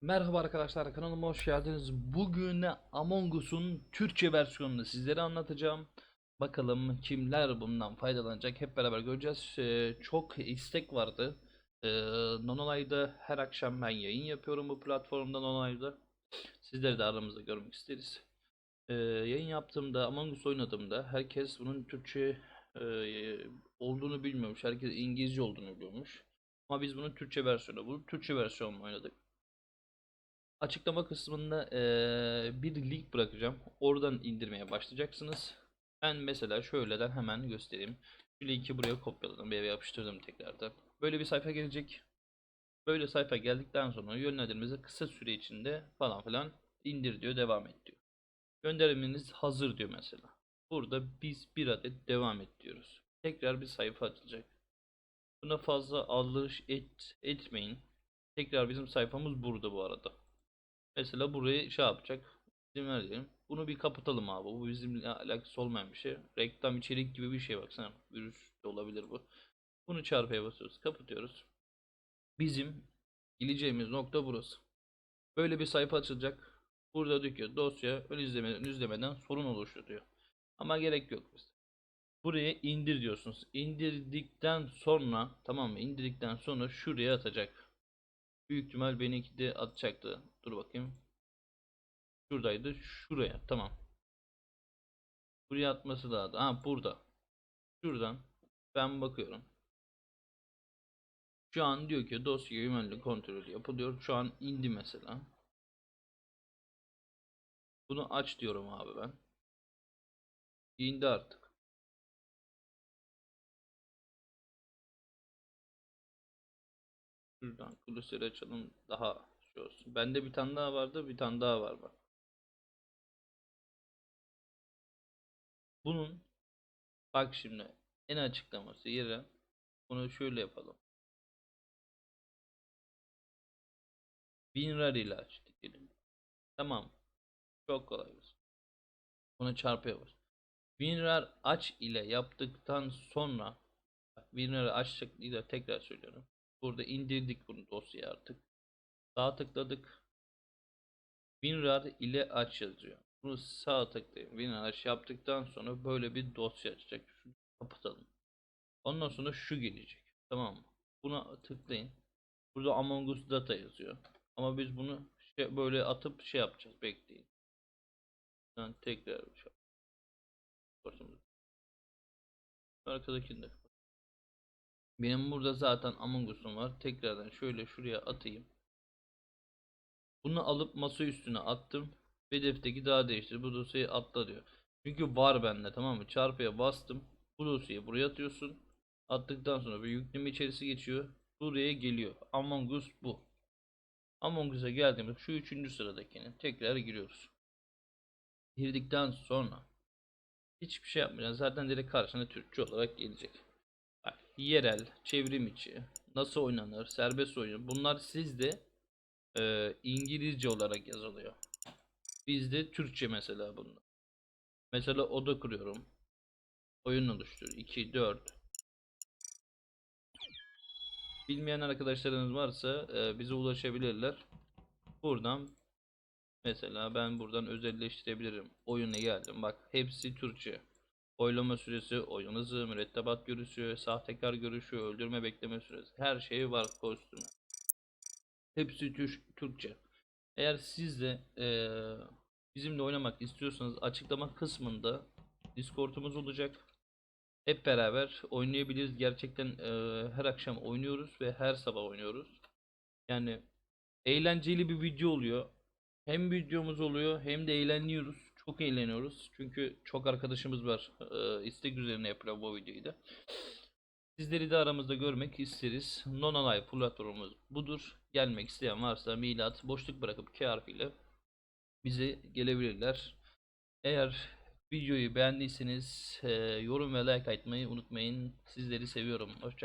Merhaba arkadaşlar kanalıma hoş geldiniz. Bugün Among Us'un Türkçe versiyonunu sizlere anlatacağım. Bakalım kimler bundan faydalanacak hep beraber göreceğiz. Ee, çok istek vardı. Ee, Nonolay'da her akşam ben yayın yapıyorum bu platformda Nonolay'da. Sizleri de aramızda görmek isteriz. Ee, yayın yaptığımda Among Us oynadığımda herkes bunun Türkçe e, olduğunu bilmiyormuş. Herkes İngilizce olduğunu biliyormuş. Ama biz bunun Türkçe versiyonu bulup Türkçe versiyonunu oynadık. Açıklama kısmında eee, bir link bırakacağım. Oradan indirmeye başlayacaksınız. Ben mesela şöyleden hemen göstereyim. Şu linki buraya kopyaladım ve yapıştırdım tekrardan. Böyle bir sayfa gelecek. Böyle sayfa geldikten sonra yönlendirmenizi kısa süre içinde falan filan indir diyor, devam et diyor. Gönderiminiz hazır diyor mesela. Burada biz bir adet devam et diyoruz. Tekrar bir sayfa açılacak. Buna fazla aldırış et, etmeyin. Tekrar bizim sayfamız burada bu arada. Mesela burayı şey yapacak. İzin ver diyelim. Bunu bir kapatalım abi. Bu bizimle alakası olmayan bir şey. Reklam içerik gibi bir şey baksana. Virüs de olabilir bu. Bunu çarpıya basıyoruz. Kapatıyoruz. Bizim geleceğimiz nokta burası. Böyle bir sayfa açılacak. Burada diyor ki dosya ön izlemeden, izlemeden sorun oluştu diyor. Ama gerek yok mesela. Buraya indir diyorsunuz. İndirdikten sonra tamam mı? İndirdikten sonra şuraya atacak. Büyük ihtimal benimki de atacaktı. Dur bakayım. Şuradaydı. Şuraya. Tamam. Buraya atması lazım. Ha burada. Şuradan ben bakıyorum. Şu an diyor ki dosya güvenlik kontrolü yapılıyor. Şu an indi mesela. Bunu aç diyorum abi ben. İndi artık. Şuradan klasörü açalım daha şey olsun. Bende bir tane daha vardı, bir tane daha var bak. Bunun bak şimdi en açıklaması yere bunu şöyle yapalım. WinRAR ile aç diyelim. Tamam. Çok kolay. Bunu çarpıya bas. WinRAR aç ile yaptıktan sonra bak, WinRAR açacak diye tekrar söylüyorum. Burada indirdik bunu dosyayı artık. Sağ tıkladık. WinRAR ile aç yazıyor. Bunu sağ tıklayın. WinRAR aç yaptıktan sonra böyle bir dosya açacak. Şunu kapatalım. Ondan sonra şu gelecek. Tamam mı? Buna tıklayın. Burada Among Us Data yazıyor. Ama biz bunu şey, böyle atıp şey yapacağız. Bekleyin. Ben tekrar şey Arkadakinde. Benim burada zaten Among var. Tekrardan şöyle şuraya atayım. Bunu alıp masa üstüne attım. Hedefteki daha değiştir. Bu dosyayı atla diyor. Çünkü var bende tamam mı? Çarpıya bastım. Bu dosyayı buraya atıyorsun. Attıktan sonra bir yükleme içerisi geçiyor. Buraya geliyor. Among Us bu. Among Us'a geldiğimizde şu üçüncü sıradakini tekrar giriyoruz. Girdikten sonra hiçbir şey yapmayacağız. Zaten direkt karşına Türkçe olarak gelecek. Yerel, çevrim içi, nasıl oynanır, serbest oyun. Bunlar sizde e, İngilizce olarak yazılıyor. Bizde Türkçe mesela bunlar. Mesela oda kuruyorum. Oyun oluştur. 2, 4. Bilmeyen arkadaşlarınız varsa e, bize ulaşabilirler. Buradan mesela ben buradan özelleştirebilirim. Oyuna geldim. Bak hepsi Türkçe. Oylama süresi, oyun hızı, mürettebat görüşü, sahtekar görüşü, öldürme bekleme süresi. Her şey var kostümü. Hepsi Tür- Türkçe. Eğer siz de eee, bizimle oynamak istiyorsanız açıklama kısmında Discord'umuz olacak. Hep beraber oynayabiliriz. Gerçekten eee, her akşam oynuyoruz ve her sabah oynuyoruz. Yani eğlenceli bir video oluyor. Hem videomuz oluyor hem de eğleniyoruz. Çok eğleniyoruz. Çünkü çok arkadaşımız var. Eee istek üzerine yapıyor bu videoyu da. Sizleri de aramızda görmek isteriz. Nonalive platformumuz budur. Gelmek isteyen varsa milat boşluk bırakıp K harfiyle bize gelebilirler. Eğer videoyu beğendiyseniz eee, yorum ve like atmayı unutmayın. Sizleri seviyorum. Hoşça